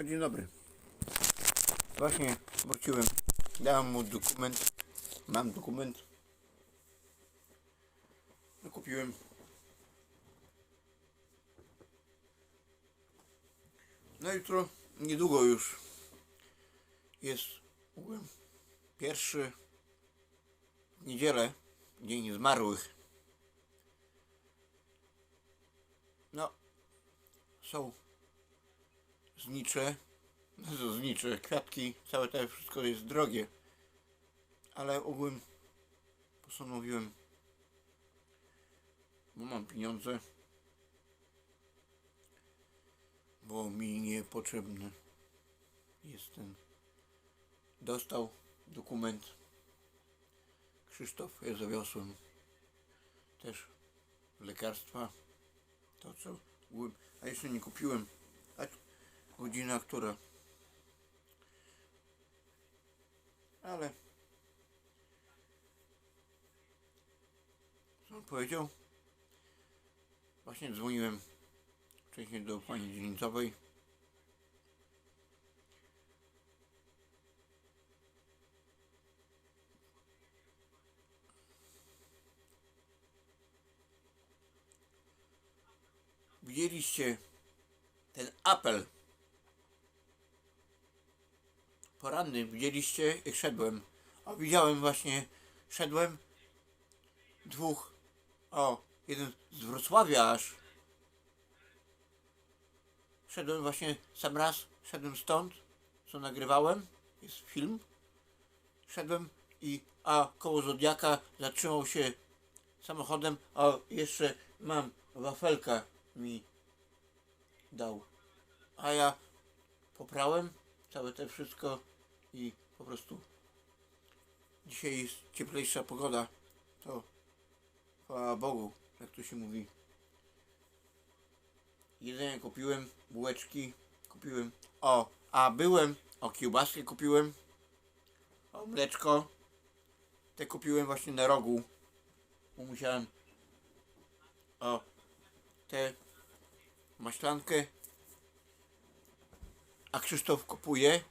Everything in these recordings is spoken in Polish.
No, dzień dobry. Właśnie wróciłem. Dałem mu dokument. Mam dokument. No kupiłem. No jutro, niedługo już jest pierwszy w niedzielę, Dzień Zmarłych. No, są znicze, no znicze, kwiatki, całe to wszystko jest drogie. Ale ogółem postanowiłem, bo mam pieniądze, bo mi niepotrzebny jest ten. Dostał dokument. Krzysztof, ja zawiosłem też lekarstwa. To co a jeszcze nie kupiłem. Godzina która? Ale co on powiedział? Właśnie dzwoniłem wcześniej do pani dzielnicowej. Widzieliście ten apel poranny, widzieliście? Szedłem. A widziałem właśnie, szedłem. Dwóch, o, jeden z Wrocławia aż. Szedłem właśnie sam raz, szedłem stąd, co nagrywałem, jest film. Szedłem i, a koło Zodiaka zatrzymał się samochodem, a jeszcze mam wafelka mi dał. A ja poprałem całe te wszystko i po prostu dzisiaj jest cieplejsza pogoda. To chwała Bogu, jak to się mówi. Jedzenie kupiłem, bułeczki kupiłem. O, a byłem, o kiełbaskę kupiłem. O mleczko. Te kupiłem właśnie na rogu. Bo musiałem. O, tę maślankę. A Krzysztof kupuje,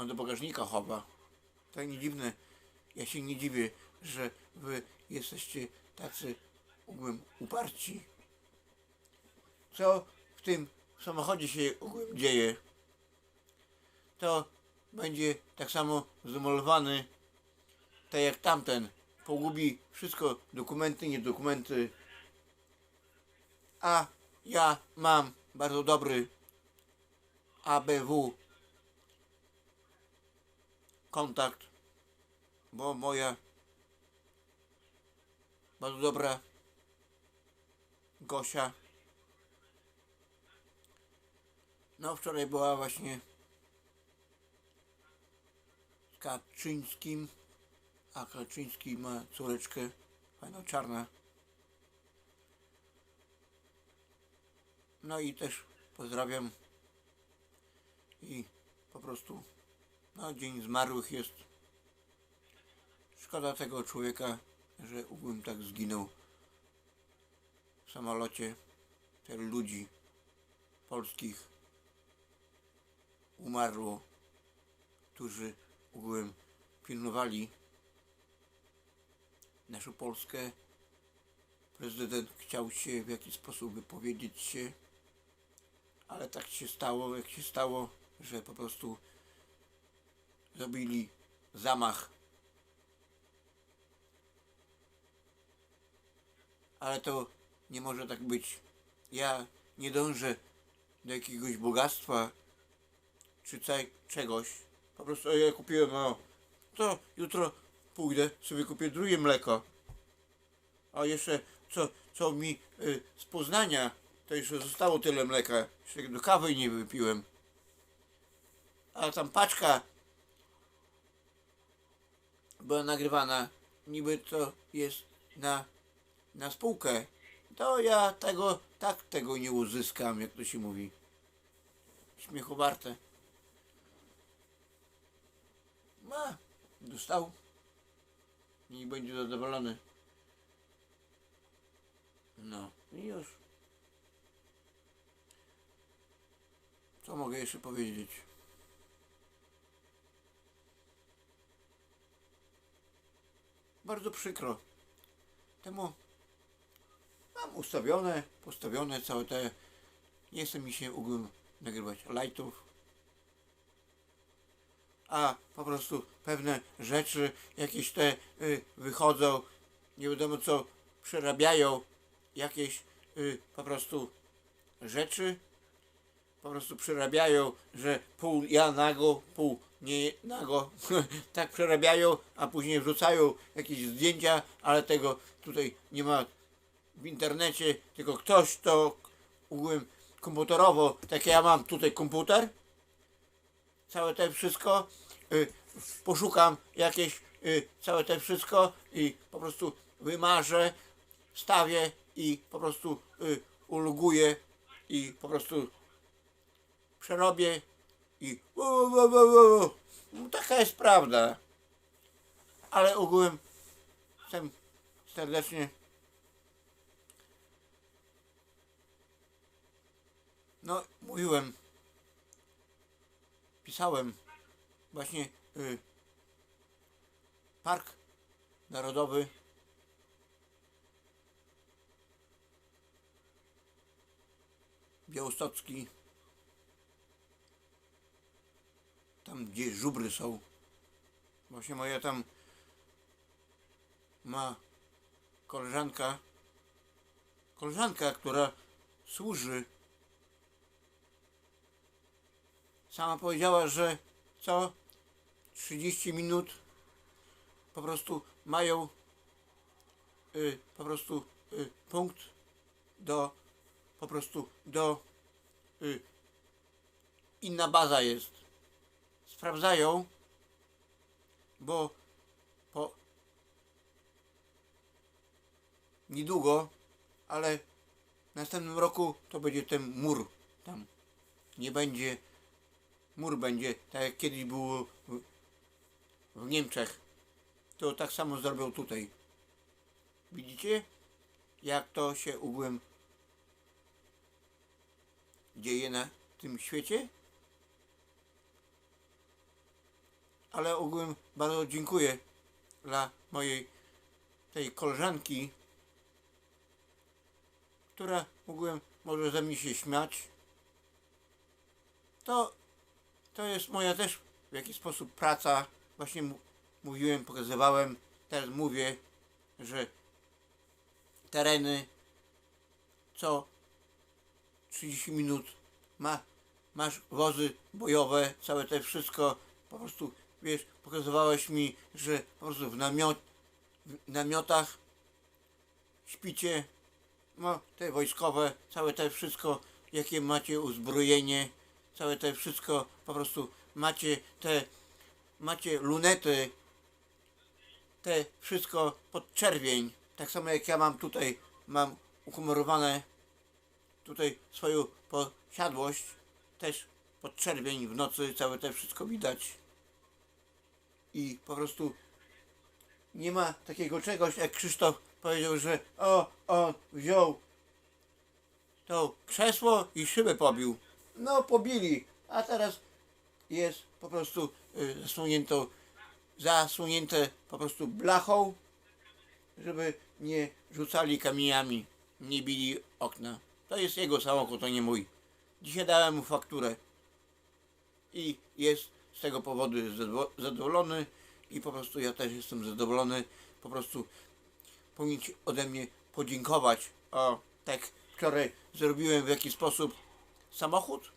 on do bagażnika chowa. To nie dziwne. Ja się nie dziwię, że wy jesteście tacy ogółem uparci. Co w tym samochodzie się ogółem dzieje? To będzie tak samo zdemolowany, tak jak tamten. Pogubi wszystko, dokumenty, niedokumenty. A ja mam bardzo dobry ABW kontakt, bo moja bardzo dobra Gosia no wczoraj była właśnie z Kaczyńskim a Kaczyński ma córeczkę fajną czarna no i też pozdrawiam i po prostu no dzień zmarłych jest. Szkoda tego człowieka że ugłym tak zginął. W samolocie tylu ludzi polskich umarło którzy ugłym pilnowali naszą Polskę. Prezydent chciał się w jakiś sposób wypowiedzieć się ale tak się stało jak się stało że po prostu zrobili zamach. Ale to nie może tak być. Ja nie dążę do jakiegoś bogactwa czy czegoś. Po prostu ja kupiłem, o, to jutro pójdę, sobie kupię drugie mleko. A jeszcze co, co mi y, z Poznania, to jeszcze zostało tyle mleka. Jeszcze do kawy nie wypiłem a tam paczka była nagrywana, niby to jest na, na spółkę, to ja tego, tak tego nie uzyskam, jak to się mówi. Śmiechu warte. Ma, dostał. I będzie zadowolony. No i już. Co mogę jeszcze powiedzieć? Bardzo przykro. Temu mam ustawione, postawione całe te. Nie chce mi się ogółem nagrywać lightów. A po prostu pewne rzeczy jakieś te y, wychodzą, nie wiadomo co przerabiają, jakieś y, po prostu rzeczy po prostu przerabiają, że pół ja nago, pół nie nago, tak przerabiają, a później wrzucają jakieś zdjęcia, ale tego tutaj nie ma w internecie, tylko ktoś to ogółem komputerowo, tak ja mam tutaj komputer, całe te wszystko, y, poszukam jakieś, y, całe te wszystko i po prostu wymarzę, wstawię i po prostu y, i po prostu przerobię i u, u, u, u. No, taka jest prawda. Ale ogółem chcę serdecznie no mówiłem pisałem właśnie y, Park Narodowy Białostocki tam gdzie żubry są. Właśnie moja tam ma koleżanka, koleżanka, która służy. Sama powiedziała, że co 30 minut po prostu mają y, po prostu y, punkt do po prostu do y, inna baza jest sprawdzają, bo po niedługo, ale w następnym roku to będzie ten mur tam. Nie będzie, mur będzie, tak jak kiedyś było w, w Niemczech. To tak samo zrobią tutaj. Widzicie, jak to się ogółem dzieje na tym świecie? Ale ogółem bardzo dziękuję dla mojej tej koleżanki, która ogółem może ze mnie się śmiać. To, to jest moja też w jakiś sposób praca. Właśnie mówiłem, pokazywałem, teraz mówię, że tereny co 30 minut ma, masz wozy bojowe, całe te wszystko, po prostu wiesz, pokazywałeś mi, że po prostu w, namiot, w namiotach śpicie, no te wojskowe, całe te wszystko, jakie macie uzbrojenie, całe te wszystko, po prostu macie te, macie lunety, te wszystko pod czerwień, tak samo jak ja mam tutaj, mam ukomorowane tutaj swoją posiadłość, też pod czerwień w nocy całe te wszystko widać i po prostu nie ma takiego czegoś, jak Krzysztof powiedział, że o, on wziął to krzesło i szybę pobił. No, pobili, a teraz jest po prostu y, zasłonięto, zasłonięte po prostu blachą, żeby nie rzucali kamieniami, nie bili okna. To jest jego samochód, to nie mój. Dzisiaj dałem mu fakturę i jest z tego powodu jest zadowolony i po prostu ja też jestem zadowolony. Po prostu powinien ci ode mnie podziękować. O, tak wczoraj zrobiłem w jaki sposób samochód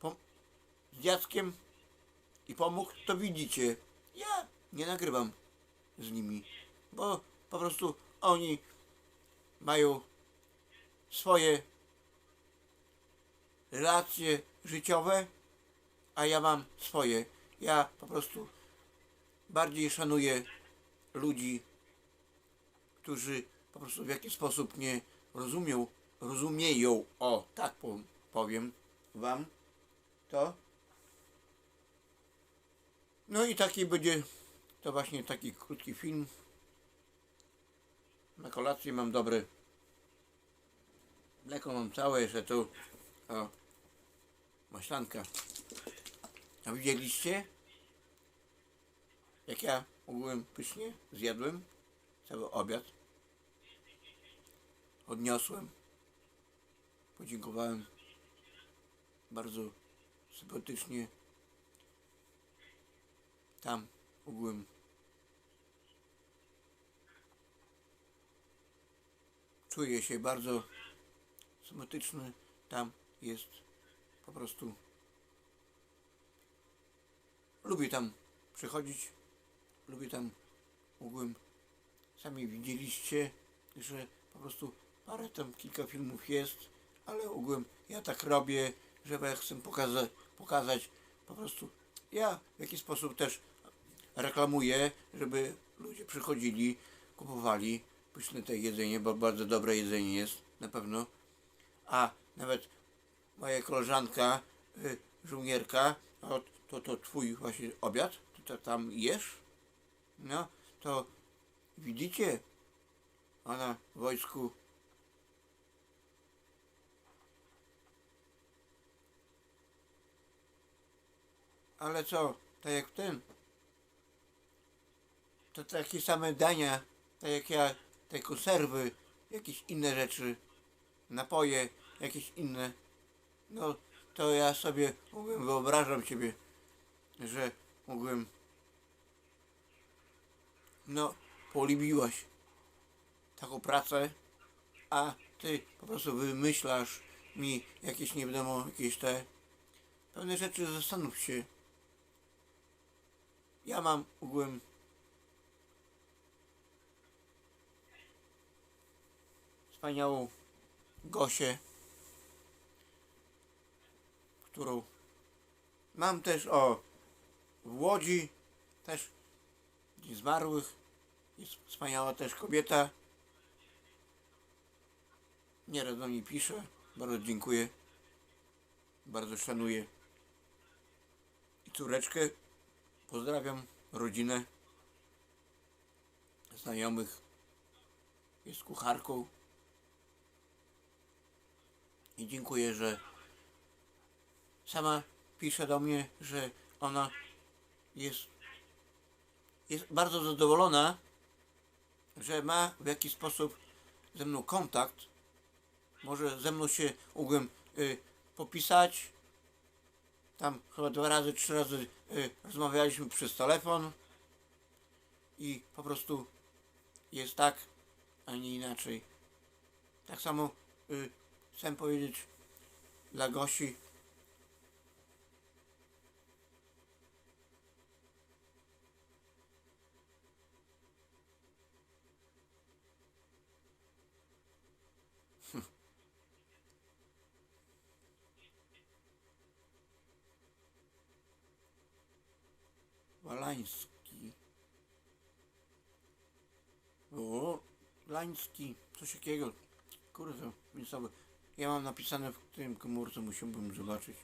Pom- z dzieckiem i pomógł, to widzicie. Ja nie nagrywam z nimi, bo po prostu oni mają swoje relacje życiowe, a ja mam swoje. Ja po prostu bardziej szanuję ludzi, którzy po prostu w jakiś sposób nie rozumią, rozumieją, o tak po- powiem wam to. No i taki będzie to właśnie taki krótki film. Na kolację mam dobre mleko mam całe jeszcze tu. O, maślanka. A widzieliście? Jak ja ogółem pysznie zjadłem cały obiad. Odniosłem. Podziękowałem bardzo sympatycznie. Tam ogółem czuję się bardzo sympatyczny. Tam jest po prostu lubię tam przychodzić. Lubię tam ogółem sami widzieliście, że po prostu parę tam kilka filmów jest, ale ogółem ja tak robię, że ja chcę pokazać, pokazać po prostu ja w jakiś sposób też reklamuję, żeby ludzie przychodzili, kupowali pyszne te jedzenie, bo bardzo dobre jedzenie jest na pewno. A nawet moja koleżanka, y, żołnierka, o, to, to twój właśnie obiad, ty to tam jesz? No, to widzicie, ona w wojsku Ale co, tak jak ten? To takie same dania, tak jak ja, te konserwy, jakieś inne rzeczy, napoje, jakieś inne. No, to ja sobie mógłbym, wyobrażam siebie, że mógłbym, no, polubiłaś taką pracę, a ty po prostu wymyślasz mi jakieś, nie wiadomo, jakieś te pewne rzeczy, zastanów się. Ja mam ogółem wspaniałą Gosię, którą mam też o w Łodzi, też zmarłych. Jest wspaniała też kobieta. Nieraz do mnie pisze. Bardzo dziękuję. Bardzo szanuję. I córeczkę. Pozdrawiam rodzinę. Znajomych. Jest kucharką. I dziękuję, że sama pisze do mnie, że ona jest, jest bardzo zadowolona, że ma w jakiś sposób ze mną kontakt. Może ze mną się mogłem y, popisać. Tam chyba dwa razy, trzy razy y, rozmawialiśmy przez telefon. I po prostu jest tak, a nie inaczej. Tak samo y, chcę powiedzieć dla Gosi, Walański. O, Lański, coś takiego. Kurde. Ja mam napisane w tym komórce, musiałbym zobaczyć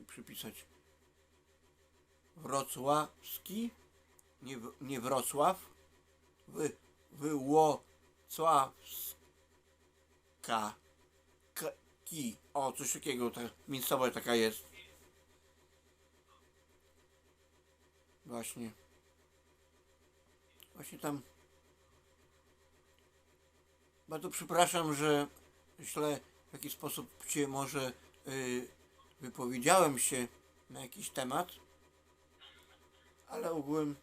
i przypisać. Wrocławski, nie, nie Wrocław, wy, Wyłocławska. Ki. O, coś takiego, ta miejscowa taka jest. Właśnie. Właśnie tam. Bardzo przepraszam, że źle w jakiś sposób cię może y, wypowiedziałem się na jakiś temat, ale ogółem